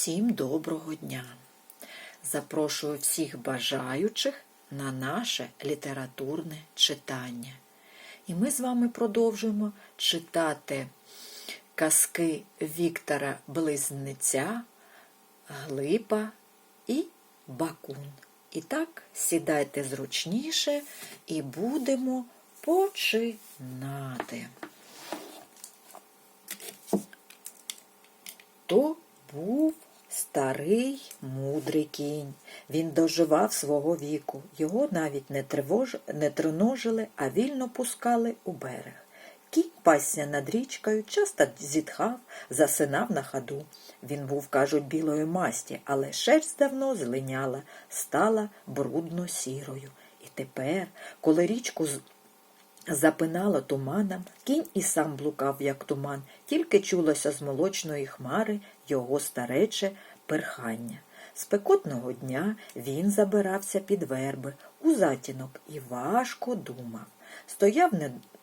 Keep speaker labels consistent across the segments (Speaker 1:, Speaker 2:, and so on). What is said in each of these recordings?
Speaker 1: Всім доброго дня! Запрошую всіх бажаючих на наше літературне читання. І ми з вами продовжуємо читати казки Віктора Близнеця, Глипа і Бакун. І так, сідайте зручніше і будемо починати. То був старий мудрий кінь. Він доживав свого віку. Його навіть не, тривож... не триножили, а вільно пускали у берег. Кінь пасся над річкою, часто зітхав, засинав на ходу. Він був, кажуть, білої масті, але шерсть давно злиняла, стала брудно сірою. І тепер, коли річку запинало туманом, кінь і сам блукав, як туман, тільки чулося з молочної хмари його старече перхання. Спекотного дня він забирався під верби у затінок і важко думав. Стояв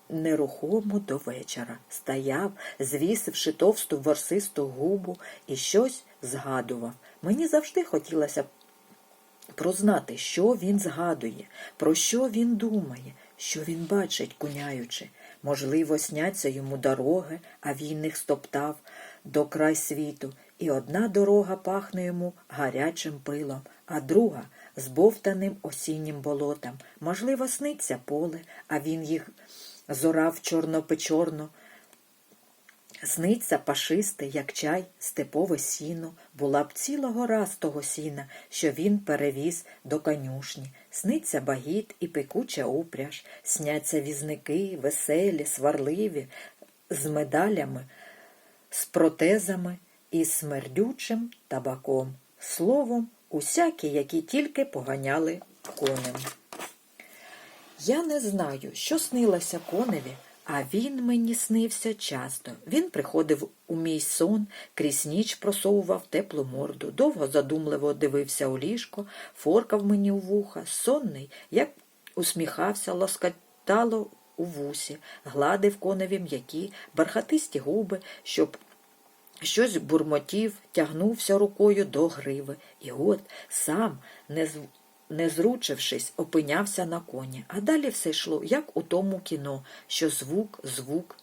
Speaker 1: нерухомо до вечора, стояв, звісивши товсту ворсисту губу і щось згадував. Мені завжди хотілося прознати, що він згадує, про що він думає, що він бачить, куняючи. Можливо, сняться йому дороги, а він їх стоптав до край світу, і одна дорога пахне йому гарячим пилом, а друга збовтаним осіннім болотом. Можливо, сниться поле, а він їх зорав чорно-печорно, Сниться пашисте, як чай, степове сіно, була б цілого раз того сіна, що він перевіз до конюшні. Сниться багіт і пекуча упряж, сняться візники, веселі, сварливі, з медалями, з протезами і смердючим табаком. Словом, усякі, які тільки поганяли конем. Я не знаю, що снилося коневі, а він мені снився часто. Він приходив у мій сон, крізь ніч просовував теплу морду, довго задумливо дивився у ліжко, форкав мені у вуха, сонний, як усміхався, лоскотало у вусі, гладив коневі м'які, бархатисті губи, щоб Щось бурмотів, тягнувся рукою до гриви, і от сам, не. Не зручившись, опинявся на коні. А далі все йшло, як у тому кіно, що звук, звук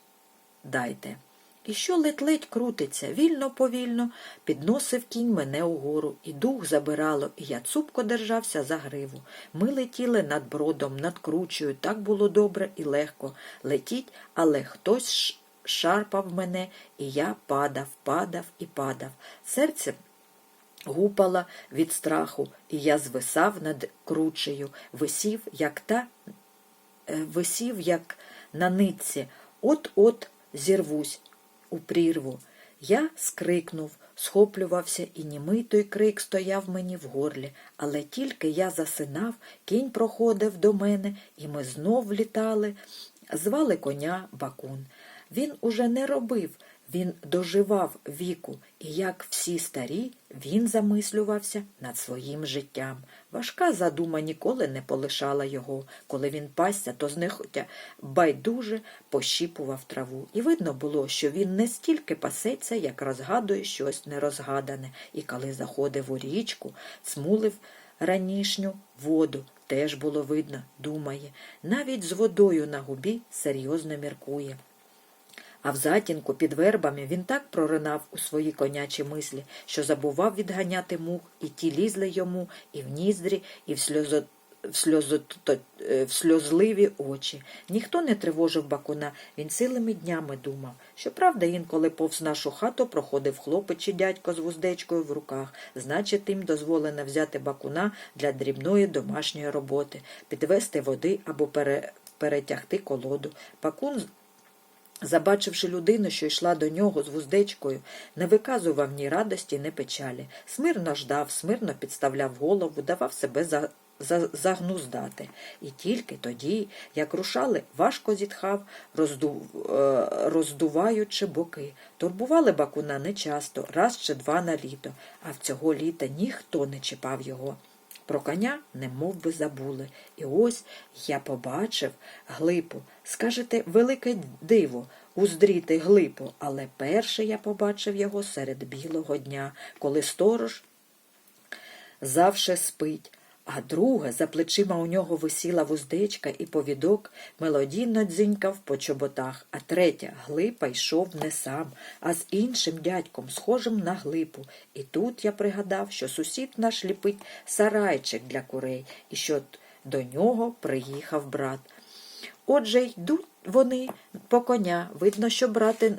Speaker 1: дайте. І що ледь-ледь крутиться, вільно-повільно підносив кінь мене угору, і дух забирало, і я цупко держався за гриву. Ми летіли над бродом, над кручею, так було добре і легко летіть, але хтось шарпав мене, і я падав, падав і падав. Серце гупало від страху, і я звисав над кручею, висів, як та е, висів, як на нитці, от-от зірвусь у прірву. Я скрикнув, схоплювався, і німий той крик стояв мені в горлі, але тільки я засинав, кінь проходив до мене, і ми знов літали, звали коня Бакун. Він уже не робив, він доживав віку, і, як всі старі, він замислювався над своїм життям. Важка задума ніколи не полишала його. Коли він пасся, то знехотя байдуже пощіпував траву. І видно було, що він не стільки пасеться, як розгадує щось нерозгадане, і коли заходив у річку, цмулив ранішню воду. Теж було видно, думає, навіть з водою на губі серйозно міркує. А в затінку під вербами він так проринав у свої конячі мислі, що забував відганяти мух, і ті лізли йому і в ніздрі, і в сльозо... В, сльозо... в сльозливі очі. Ніхто не тривожив бакуна, він цілими днями думав. Щоправда, інколи повз нашу хату проходив хлопець чи дядько з вуздечкою в руках. Значить, їм дозволено взяти бакуна для дрібної домашньої роботи, підвести води або пере... перетягти колоду. Бакун Забачивши людину, що йшла до нього з вуздечкою, не виказував ні радості, ні печалі. Смирно ждав, смирно підставляв голову, давав себе за, за, загнуздати. І тільки тоді, як рушали, важко зітхав, розду, е, роздуваючи боки. Турбували бакуна нечасто, раз чи два на літо, а в цього літа ніхто не чіпав його. Про коня не би забули. І ось я побачив глипу. Скажете, велике диво. уздріти глипу, але перше я побачив його серед білого дня, коли сторож завше спить. А друге, за плечима у нього висіла вуздечка і повідок мелодійно дзинькав по чоботах, а третя глипа йшов не сам, а з іншим дядьком, схожим на глипу. І тут я пригадав, що сусід наш ліпить сарайчик для курей, і що до нього приїхав брат. Отже, йдуть вони по коня. Видно, що брати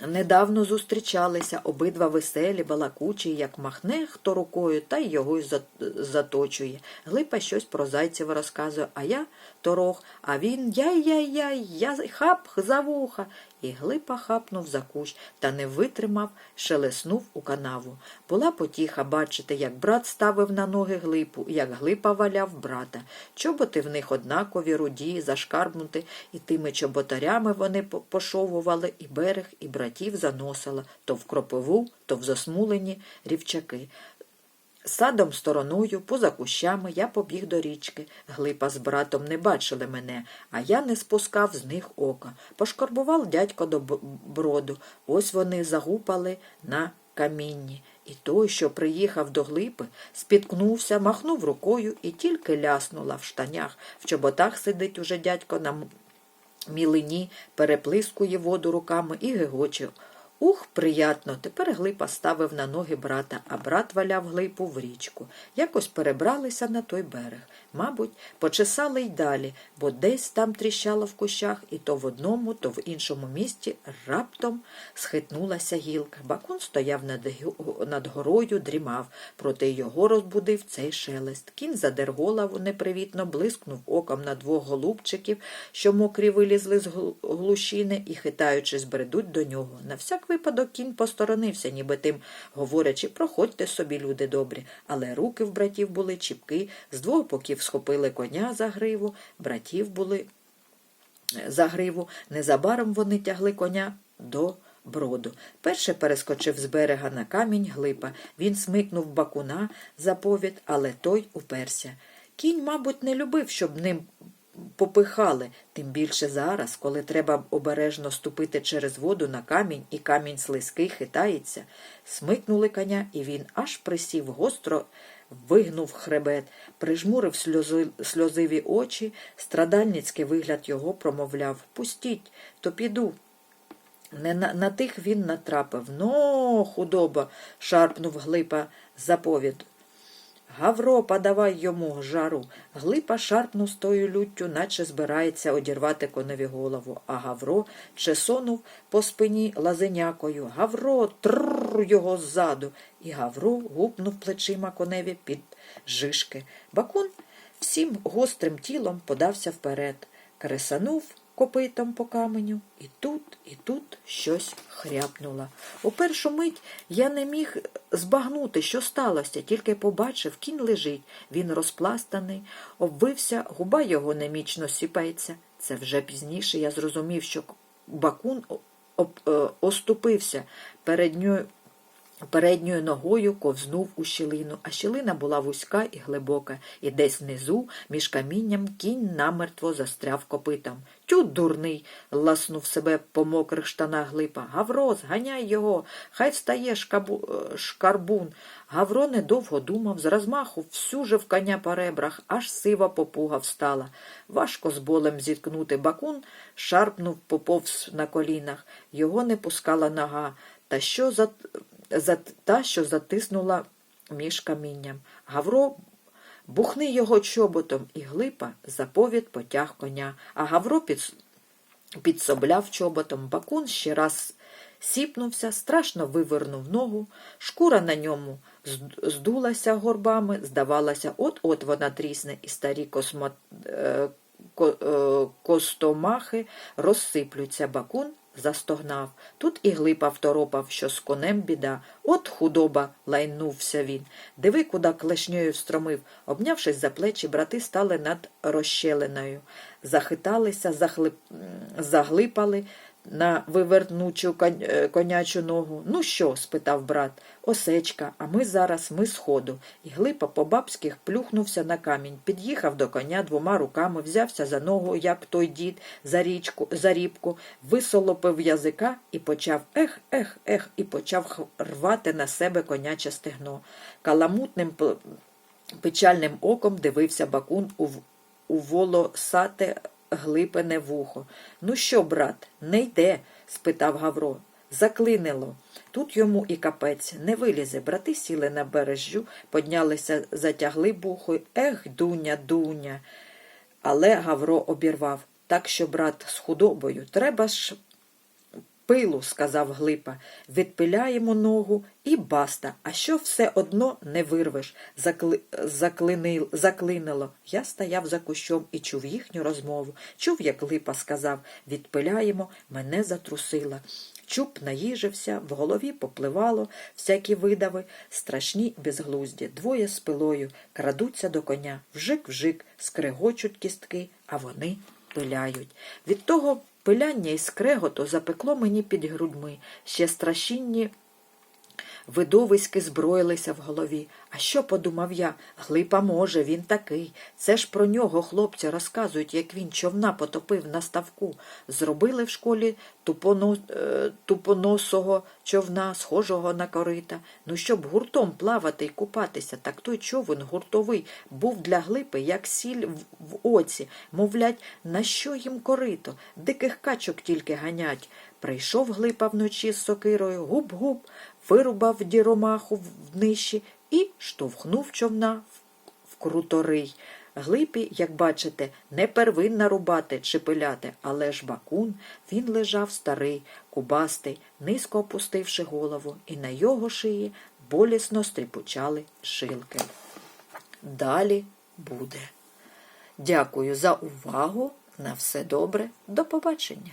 Speaker 1: Недавно зустрічалися обидва веселі, балакучі, як махне хто рукою, та й його й заточує. Глипа щось про Зайцева розказує, а я торох, а він яй-яй-яй, я хап за вуха. І глипа хапнув за кущ та не витримав, шелеснув у канаву. Була потіха бачити, як брат ставив на ноги глипу, як глипа валяв брата. Чоботи в них однакові, руді, зашкарбнути, і тими чоботарями вони пошовували і берег, і братів заносила то в кропиву, то в засмулені рівчаки. Садом стороною, поза кущами, я побіг до річки. Глипа з братом не бачили мене, а я не спускав з них ока. Пошкарбував дядько до броду. Ось вони загупали на камінні. І той, що приїхав до глипи, спіткнувся, махнув рукою і тільки ляснула в штанях. В чоботах сидить уже дядько на мілині, переплискує воду руками і гегоче. Ух, приятно. Тепер глипа ставив на ноги брата, а брат валяв глипу в річку. Якось перебралися на той берег. Мабуть, почесали й далі, бо десь там тріщало в кущах, і то в одному, то в іншому місці раптом схитнулася гілка. Бакун стояв над, над горою, дрімав, проте його розбудив цей шелест. Кінь задер голову непривітно, блискнув оком на двох голубчиків, що мокрі вилізли з гл- глушини і, хитаючись, бредуть до нього. На всяк випадок кінь посторонився, ніби тим говорячи, проходьте собі, люди добрі. Але руки в братів були чіпки, з двох боків схопили коня за гриву, братів були за гриву. Незабаром вони тягли коня до броду. Перше перескочив з берега на камінь глипа. Він смикнув бакуна за повід, але той уперся. Кінь, мабуть, не любив, щоб ним попихали, тим більше зараз, коли треба обережно ступити через воду на камінь, і камінь слизький хитається. Смикнули коня, і він аж присів гостро, вигнув хребет, прижмурив сльози, сльозиві очі, страдальницький вигляд його промовляв Пустіть, то піду. Не на, на тих він натрапив. Но, худоба, шарпнув глипа заповід. Гавро, подавай йому жару. Глипа шарпнув з тою люттю, наче збирається одірвати коневі голову, а Гавро чесонув по спині лазенякою. Гавро, тррр його ззаду. І Гавро гупнув плечима коневі під жишки. Бакун всім гострим тілом подався вперед, кресанув копитом по каменю, і тут, і тут щось хряпнуло. У першу мить я не міг збагнути, що сталося, тільки побачив, кінь лежить. Він розпластаний, обвився, губа його немічно сіпається. Це вже пізніше я зрозумів, що бакун е, оступився передньою ногою ковзнув у щілину, а щілина була вузька і глибока, і десь внизу, між камінням, кінь намертво застряв копитом. Тю, дурний, ласнув себе по мокрих штанах глипа. Гавро, зганяй його, хай встає шкабу... е, шкарбун. Гавро недовго думав, з розмаху всю же в коня по ребрах, аж сива попуга встала. Важко з болем зіткнути бакун, шарпнув поповз на колінах. Його не пускала нога. Та що за та, що затиснула між камінням. Гавро бухни його чоботом, і глипа заповід потяг коня, а Гавро під, підсобляв чоботом. Бакун ще раз сіпнувся, страшно вивернув ногу, шкура на ньому здулася горбами, здавалося, от-от вона трісне, і старі космо, е, е, костомахи розсиплються. Бакун застогнав. Тут і глипа второпав, що з конем біда. От худоба, лайнувся він. Диви, куди клешньою встромив. Обнявшись за плечі, брати стали над розщелиною. Захиталися, захлип... заглипали, на вивернучу е, конячу ногу. Ну що? спитав брат. Осечка, а ми зараз ми сходу. І глипа по бабських плюхнувся на камінь, під'їхав до коня двома руками, взявся за ногу, як той дід, за річку, за рібку, висолопив язика і почав ех, ех, ех, і почав рвати на себе коняче стегно. Каламутним печальним оком дивився бакун у, у волосате глипене вухо. Ну що, брат, не йде? спитав Гавро. Заклинило. Тут йому і капець не вилізе. Брати сіли на бережжю, поднялися, затягли бухою. Ех, дуня, дуня. Але Гавро обірвав. Так що, брат, з худобою, треба ж пилу, сказав Глипа. Відпиляємо ногу і баста. А що все одно не вирвеш? Закли... Заклинил... Заклинило. Я стояв за кущом і чув їхню розмову. Чув, як Глипа сказав відпиляємо, мене затрусила. Чуб наїжився, в голові попливало всякі видави, страшні безглузді. Двоє з пилою крадуться до коня, вжик-вжик, скрегочуть кістки, а вони пиляють. Від того пиляння і скрегото запекло мені під грудьми, ще страшінні видовиськи зброїлися в голові. А що подумав я? Глипа може, він такий. Це ж про нього хлопці розказують, як він човна потопив на ставку. Зробили в школі тупоно, е, тупоносого човна, схожого на корита. Ну, щоб гуртом плавати і купатися, так той човен гуртовий був для глипи, як сіль в, оці. Мовлять, на що їм корито? Диких качок тільки ганять. Прийшов глипа вночі з сокирою, губ-губ, вирубав діромаху в ниші і штовхнув човна в- круторий. Глипі, як бачите, не первинна рубати чи пиляти, але ж бакун, він лежав старий, кубастий, низько опустивши голову, і на його шиї болісно стріпучали жилки. Далі буде. Дякую за увагу. На все добре. До побачення.